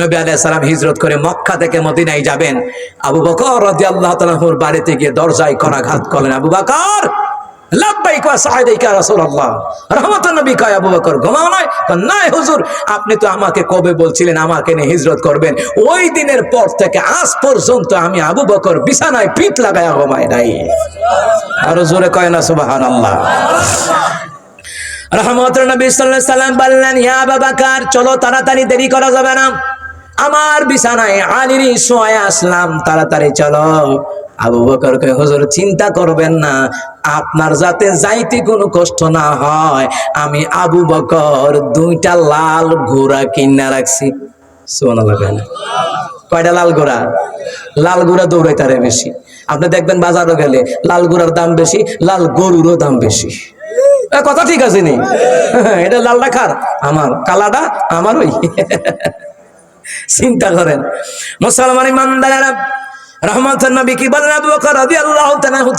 নবী আলাইহিস সালাম হিজরত করে মক্কা থেকে মদিনায় যাবেন। আবু বকর রাদিয়াল্লাহু তাআলার বাড়িতে গিয়ে দরজায় করাঘাত করলেন। আবু বকর ওয়া রাসূলুল্লাহ। নবী আবু বকর, ঘুমাও নাই? হুজুর, আপনি তো আমাকে কবে বলছিলেন আমাকে নিয়ে হিজরত করবেন? ওই দিনের পর থেকে আজ পর্যন্ত আমি আবু বকর বিছানায় পিঠ লাগায়া ঘুমাই নাই। আরও জোরে কয় না, সুবহানাল্লাহ। রহমত নবী সাল্লাল্লাহু আলাইহি সাল্লাম বললেন, ইয়া আবু বকর, চলো তাড়াতাড়ি দেরি করা যাবে না। আমার বিছানায় আলিরি শোয়া আসলাম, তাড়াতাড়ি চলো। আবু বকর কয় হুজুর, চিন্তা করবেন না, আপনার যাতে যাইতে কোনো কষ্ট না হয়, আমি আবু বকর দুইটা লাল ঘোড়া কিনা রাখছি। সুবহানাল্লাহ কয় না? কয়টা লাল ঘোড়া? লাল ঘোড়া দৌড়াইতারে বেশি। আপনি দেখবেন বাজারও গেলে লাল ঘোড়ার দাম বেশি, লাল গরুরও দাম বেশি। কথা ঠিক আছে নি? এটা লাল রাখার আমার, কালাটা আমার ওই। চিন্তা করেন। মুসলমান ইমানদারেরা রহমত নবী কি বলেন, আবু বকর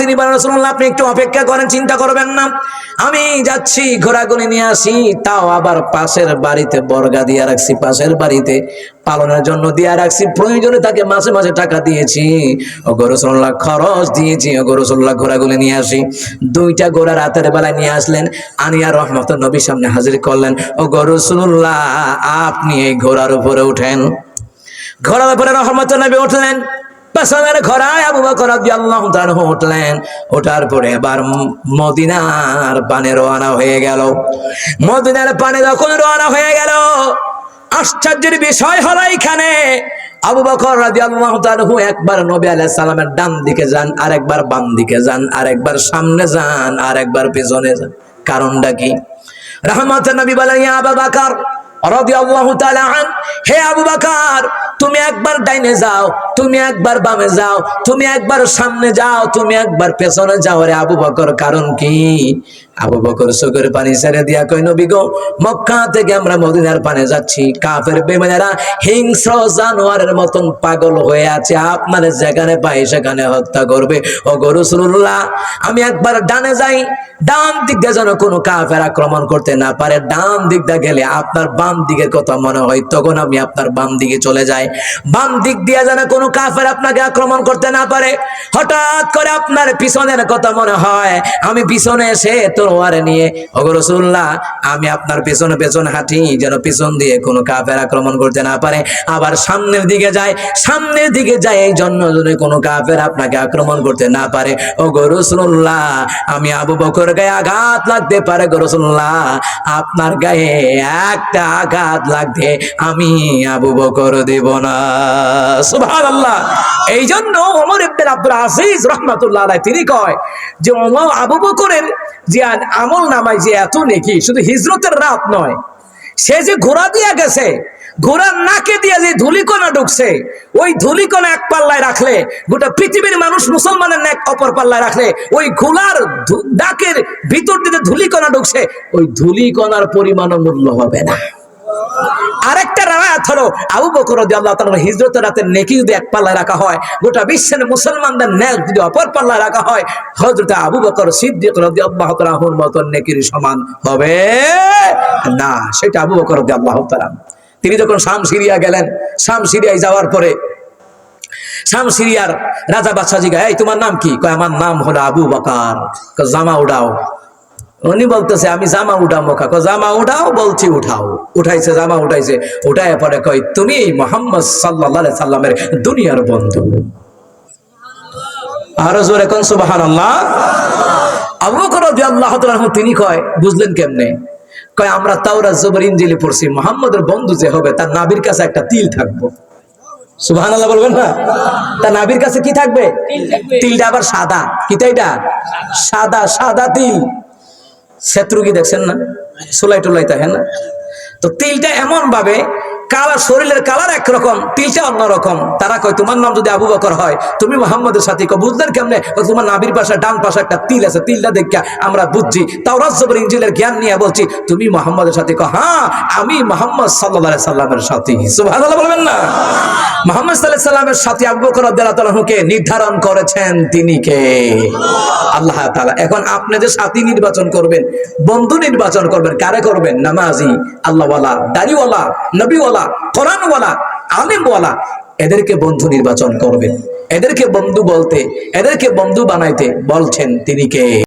তিনি বলেন, রাসূলুল্লাহ, আপনি একটু অপেক্ষা করেন, চিন্তা করবেন না। আমি যাচ্ছি, ঘোড়াগুলি নিয়ে আসি, তাও আবার পাশের বাড়িতে বর্গা দিয়ে রাখছি, পাশের বাড়িতে পালনের জন্য দিয়ে রাখছি, প্রয়োজনে তাকে মাসে মাসে টাকা দিয়েছি। ও গরুসল্লাহ খরচ দিয়েছি ও গরুসল্লাহ ঘোড়াগুলি নিয়ে আসি। দুইটা ঘোড়া রাতের বেলায় নিয়ে আসলেন, আনিয়া রহমত নবীর সামনে হাজির করলেন। ও গরুসল্লাহ আপনি এই ঘোড়ার উপরে উঠেন। ঘোড়ার উপরে রহমত নবী উঠলেন। পেছনের ঘোড়ায় আবু বকর রাদিয়াল্লাহু তাআলা উঠলেন। ওঠার পরে এবার মদিনার পানে রওনা হয়ে গেল। মদিনার পানে যখন রওনা হয়ে গেল, আশ্চর্যের বিষয় হলো এখানে আবু বকর রাদিয়াল্লাহু তাআলা একবার নবী আলাইহিস সালামের ডান দিকে যান, আরেকবার বাম দিকে যান, আরেকবার সামনে যান, আরেকবার পেছনে যান। কারণটা কি? রহমত নবী বলেন, ইয়া আবু বকর রাদিয়াল্লাহু তাআলা আন হে আবু বকর, তুমি একবার ডাইনে যাও তুমি একবার বামে যাও, তুমি একবার সামনে যাও, তুমি একবার পেছনে যাও রে আবু বকর। কারণ কি? আবু বকর চোখের পানি ছেড়ে দিয়া কই নবী গো, মক্কা থেকে আমরা মদিনার পানে যাচ্ছি। কাফের বেমানেরা হিংস্র জানোয়ারের মতন পাগল হয়ে আছে। আপনার যেখানে পাই সেখানে হত্যা করবে। ও গরুসুল্লাহ আমি একবার ডানে যাই, ডান দিক দিয়ে যেন কোনো কাফের আক্রমণ করতে না পারে। ডান দিক দিয়ে গেলে আপনার বাম দিকের কথা মনে হয়, তখন আমি আপনার বাম দিকে চলে যাই। বাম দিক দিয়ে যেন কোনো কাফের আপনাকে আক্রমণ করতে না পারে। হঠাৎ করে আপনার পিছনের কথা মনে হয়, আমি পিছনে এসে তরোয়ারে নিয়ে অগরসুল্লাহ আমি আপনার পেছনে পেছনে হাঁটি, যেন পিছন দিয়ে কোনো কাফের আক্রমণ করতে না পারে। আবার সামনের দিকে যায়, সামনের দিকে যায়, এই জন্য যেন কোনো কাফের আপনাকে আক্রমণ করতে না পারে। ও গরুসুল্লাহ আমি আবু বকর গায়ে আঘাত লাগতে পারে গরুসুল্লাহ আপনার গায়ে একটা আঘাত লাগতে আমি আবু বকর দেব না। সুবহানাল্লাহ এই জন্য ওমর ইবনে আব্দুল আজিজ রাহমাতুল্লাহ আলাইহি, তিনি কয় যে ওমর আবু বকরের যে আমল নামায় যে এত নেকি, শুধু হিজরতের রাত নয়, সে যে ঘোড়া দিয়া গেছে, ঘোড়ার নাকে দিয়ে যে ধুলিকণা ঢুকছে, ওই ধুলিকণা এক পাল্লায় রাখলে, গোটা পৃথিবীর মানুষ মুসলমানের ন্যাক অপর পাল্লায় রাখলে, ওই ঘোড়ার ধু- ডাকের ভিতর দিয়ে ধুলিকণা ঢুকছে, ওই ধুলিকণার পরিমাণ মূল্য হবে না। আরেকটা রায়াত হলো আবু বকর রাদিয়াল্লাহু তাআলা হিজরতের রাতের নেকি যদি এক পাল্লায় রাখা হয়, গোটা বিশ্বের মুসলমানদের ন্যাক যদি অপর পাল্লায় রাখা হয়, হযরত আবু বকর সিদ্দিক রাদিয়াল্লাহু তাআলার মত নেকির সমান হবে? না, সেটা আবু বকর রাদিয়াল্লাহু তাআলা। তিনি যখন শাম সিরিয়া গেলেন শাম সিরিয়ায় যাওয়ার পরে শাম সিরিয়ার রাজা বাদশাহ জিগায় এই, তোমার নাম কি? কয়, আমার নাম হলো আবু বকর। জামা উড়াও। উনি বলতেছে আমি জামা উঠাবো কাকো জামা উঠাও বলছি উঠাও। উঠাইছে জামা উঠাইছে। উঠায় পরে কই তুমি মোহাম্মদ সাল্লাহ সাল্লামের দুনিয়ার বন্ধু। আরও জোরে কোন সুবাহান আল্লাহ আবু বকর রাদিয়াল্লাহু তাআলা তিনি কয় বুঝলেন কেমনে? কয় আমরা তাওরাত জবর ইনজিলে পড়ছি মোহাম্মদের বন্ধু যে হবে তার নাবির কাছে একটা তিল থাকব। সুবহানাল্লাহ বলবেন না? তার নাবির কাছে কি থাকবে? তিলটা আবার সাদা। কি তাই এটা? সাদা সাদা তিল। শত্রু কি দেখছেন না সোলাই টোলাই থাকে না। তো তিলটা এমন ভাবে কালার, শরীরের কালার একরকম, তিলটা অন্যরকম। তারা কয়, তোমার নাম যদি আবু বকর হয়, তুমি মোহাম্মদের সাথে কয়, বুঝলেন কেমনে? তোমার নাবির পাশে, ডান পাশে একটা তিল আছে, তিলটা দেখা আমরা বুঝছি। তাও রাজ্যবর ইঞ্জিলের জ্ঞান নিয়ে বলছি, তুমি মোহাম্মদের সাথে কয় হ্যাঁ আমি মোহাম্মদ সাল্লাহ সাল্লামের সাথে। সুবহানাল্লাহ বলবেন না? মোহাম্মদ সাল্লাহ সাল্লামের সাথে আবু বকর রাদিয়াল্লাহুকে নির্ধারণ করেছেন তিনি কে? আল্লাহ তাআলা। এখন আপনি যে সাথী নির্বাচন করবেন, বন্ধু নির্বাচন করবেন, কারে করবেন? নামাজি, আল্লাহওয়ালা, দাড়িওয়ালা, নবীওয়ালা কোরআনওয়ালা বলা এদেরকে বন্ধু নির্বাচন করবেন এদেরকে বন্ধু বলতে, এদেরকে বন্ধু বানাইতে বলছেন তিনি কে?